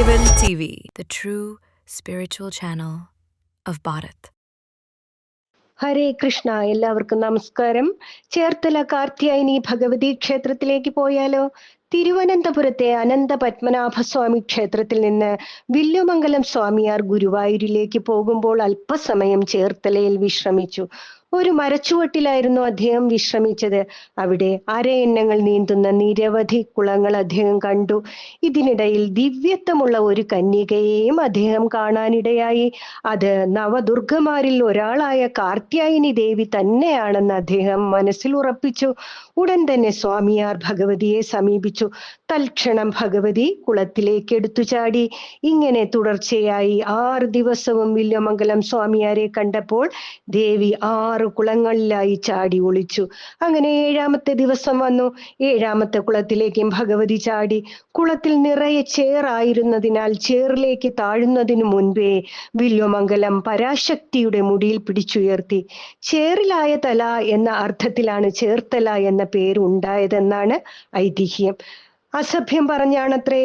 Haven TV, the true spiritual channel of Bharat. ഹരേ കൃഷ്ണ എല്ലാവർക്കും നമസ്കാരം. ചേർത്തല കാർത്യായനി ഭഗവതി ക്ഷേത്രത്തിലേക്ക് പോയാലോ? തിരുവനന്തപുരത്തെ അനന്ത പത്മനാഭസ്വാമി ക്ഷേത്രത്തിൽ നിന്ന് വില്ലുമംഗലം സ്വാമിയാർ ഗുരുവായൂരിലേക്ക് പോകുമ്പോൾ അല്പസമയം ചേർത്തലയിൽ വിശ്രമിച്ചു. ഒരു മരച്ചുവട്ടിലായിരുന്നു അദ്ദേഹം വിശ്രമിച്ചത്. അവിടെ അരയന്നങ്ങൾ നീന്തുന്ന നിരവധി കുളങ്ങൾ അദ്ദേഹം കണ്ടു. ഇതിനിടയിൽ ദിവ്യത്വമുള്ള ഒരു കന്യകയെയും അദ്ദേഹം കാണാനിടയായി. അത് നവദുർഗമാരിൽ ഒരാളായ കാർത്യായനി ദേവി തന്നെയാണെന്ന് അദ്ദേഹം മനസ്സിൽ ഉറപ്പിച്ചു. ഉടൻ തന്നെ സ്വാമിയാർ ഭഗവതിയെ സമീപിച്ചു. തൽക്ഷണം ഭഗവതി കുളത്തിലേക്ക് എടുത്തു ചാടി. ഇങ്ങനെ തുടർച്ചയായി ആറ് ദിവസവും വില്യമംഗലം സ്വാമിയാരെ കണ്ടപ്പോൾ ദേവി ആറ് കുളങ്ങളിലായി ചാടി ഒളിച്ചു. അങ്ങനെ ഏഴാമത്തെ ദിവസം വന്നു. ഏഴാമത്തെ കുളത്തിലേക്കും ഭഗവതി ചാടി. കുളത്തിൽ നിറയെ ചേറായിരുന്നതിനാൽ ചേറിലേക്ക് താഴുന്നതിനു മുൻപേ വില്യമംഗലം പരാശക്തിയുടെ മുടിയിൽ പിടിച്ചുയർത്തി. ചേറിലായ തല എന്ന അർത്ഥത്തിലാണ് ചേർത്തല എന്ന പേര് ഉണ്ടായതെന്നാണ് ഐതിഹ്യം. അസഭ്യം പറഞ്ഞാണത്രേ.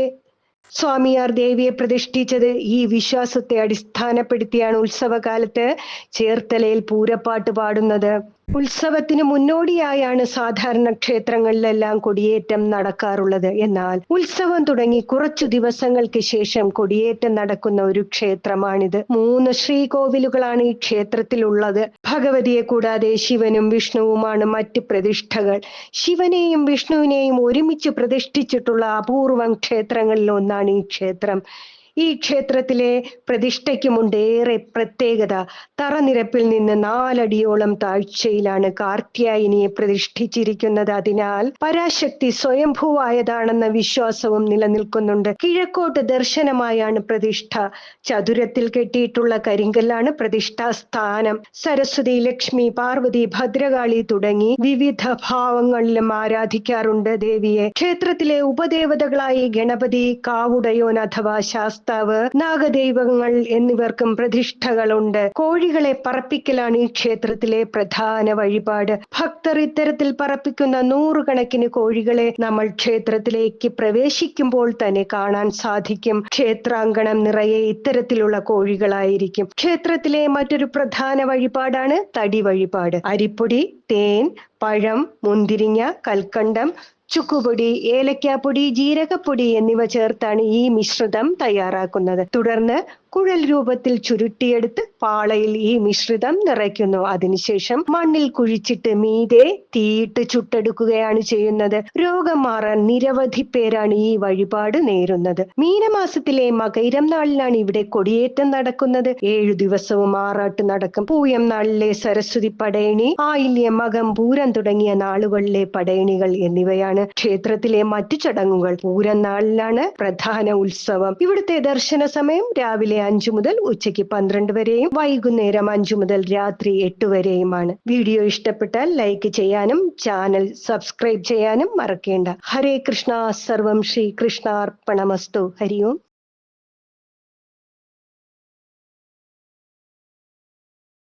സ്വാമിയാർ ദേവിയെ പ്രതിഷ്ഠിച്ചത് ഈ വിശ്വാസത്തെ അടിസ്ഥാനപ്പെടുത്തിയാണ് ഉത്സവകാലത്ത് ചേർത്തലയിൽ പൂരപ്പാട്ട് പാടുന്നത്. ഉത്സവത്തിന് മുന്നോടിയായാണ് സാധാരണ ക്ഷേത്രങ്ങളിലെല്ലാം കൊടിയേറ്റം നടക്കാറുള്ളത്. എന്നാൽ ഉത്സവം തുടങ്ങി കുറച്ചു ദിവസങ്ങൾക്ക് ശേഷം കൊടിയേറ്റം നടക്കുന്ന ഒരു ക്ഷേത്രമാണിത്. മൂന്ന് ശ്രീകോവിലുകളാണ് ഈ ക്ഷേത്രത്തിലുള്ളത്. ഭഗവതിയെ കൂടാതെ ശിവനും വിഷ്ണുവുമാണ് മറ്റ് പ്രതിഷ്ഠകൾ. ശിവനെയും വിഷ്ണുവിനെയും ഒരുമിച്ച് പ്രതിഷ്ഠിച്ചിട്ടുള്ള അപൂർവം ക്ഷേത്രങ്ങളിൽ ഒന്നാണ് ഈ ക്ഷേത്രം. ഈ ക്ഷേത്രത്തിലെ പ്രതിഷ്ഠയ്ക്കുമുണ്ട് ഏറെ പ്രത്യേകത. തറനിരപ്പിൽ നിന്ന് നാലടിയോളം താഴ്ചയിലാണ് കാർത്യായനിയെ പ്രതിഷ്ഠിച്ചിരിക്കുന്നത്. അതിനാൽ പരാശക്തി സ്വയംഭൂവായതാണെന്ന വിശ്വാസവും നിലനിൽക്കുന്നുണ്ട്. കിഴക്കോട്ട് ദർശനമായാണ് പ്രതിഷ്ഠ. ചതുരത്തിൽ കെട്ടിയിട്ടുള്ള കരിങ്കല്ലാണ് പ്രതിഷ്ഠാ സ്ഥാനം സരസ്വതി ലക്ഷ്മി പാർവതി ഭദ്രകാളി തുടങ്ങി വിവിധ ഭാവങ്ങളിലും ആരാധിക്കാറുണ്ട് ദേവിയെ. ക്ഷേത്രത്തിലെ ഉപദേവതകളായി ഗണപതി കാവുടയോൻ അഥവാ ശാസ്താവ് നാഗദൈവങ്ങൾ എന്നിവർക്കും പ്രതിഷ്ഠകളുണ്ട്. കോഴികളെ പറപ്പിക്കലാണ് ഈ ക്ഷേത്രത്തിലെ പ്രധാന വഴിപാട്. ഭക്തർ ഇത്തരത്തിൽ പറപ്പിക്കുന്ന നൂറുകണക്കിന് കോഴികളെ നമ്മൾ ക്ഷേത്രത്തിലേക്ക് പ്രവേശിക്കുമ്പോൾ തന്നെ കാണാൻ സാധിക്കും. ക്ഷേത്രാങ്കണം നിറയെ ഇത്തരത്തിലുള്ള കോഴികളായിരിക്കും. ക്ഷേത്രത്തിലെ മറ്റൊരു പ്രധാന വഴിപാടാണ് തടി വഴിപാട്. അരിപ്പൊടി തേൻ പഴം മുന്തിരിങ്ങ കൽക്കണ്ടം ചുക്കുപൊടി ഏലക്കാപ്പൊടി ജീരകപ്പൊടി എന്നിവ ചേർത്താണ് ഈ മിശ്രിതം തയ്യാറാക്കുന്നത്. തുടർന്ന് കുഴൽ രൂപത്തിൽ ചുരുട്ടിയെടുത്ത് പാളയിൽ ഈ മിശ്രിതം നിറയ്ക്കുന്നു. അതിനുശേഷം മണ്ണിൽ കുഴിച്ചിട്ട് മീതെ തീയിട്ട് ചുട്ടെടുക്കുകയാണ് ചെയ്യുന്നത്. രോഗം മാറാൻ നിരവധി പേരാണ് ഈ വഴിപാട് നേരുന്നത്. മീനമാസത്തിലെ മകൈരം നാളിലാണ് ഇവിടെ കൊടിയേറ്റം നടക്കുന്നത്. ഏഴു ദിവസവും ആറാട്ട് നടക്കും. പൂയം നാളിലെ സരസ്വതി പടയണി ആയില്യം മകം പൂരം തുടങ്ങിയ നാളുകളിലെ പടയണികൾ എന്നിവയാണ് ക്ഷേത്രത്തിലെ മറ്റു ചടങ്ങുകൾ. പൂരം നാളിലാണ് പ്രധാന ഉത്സവം. ഇവിടുത്തെ ദർശന സമയം രാവിലെ അഞ്ചു മുതൽ ഉച്ചയ്ക്ക് പന്ത്രണ്ട് വരെയും വൈകുന്നേരം അഞ്ചു മുതൽ രാത്രി എട്ട് വരെയുമാണ്. വീഡിയോ ഇഷ്ടപ്പെട്ടാൽ ലൈക്ക് ചെയ്യാനും ചാനൽ സബ്സ്ക്രൈബ് ചെയ്യാനും മറക്കേണ്ട. ഹരേ കൃഷ്ണ. സർവം ശ്രീ കൃഷ്ണാർപ്പണമസ്തു. ഹരി ഓം.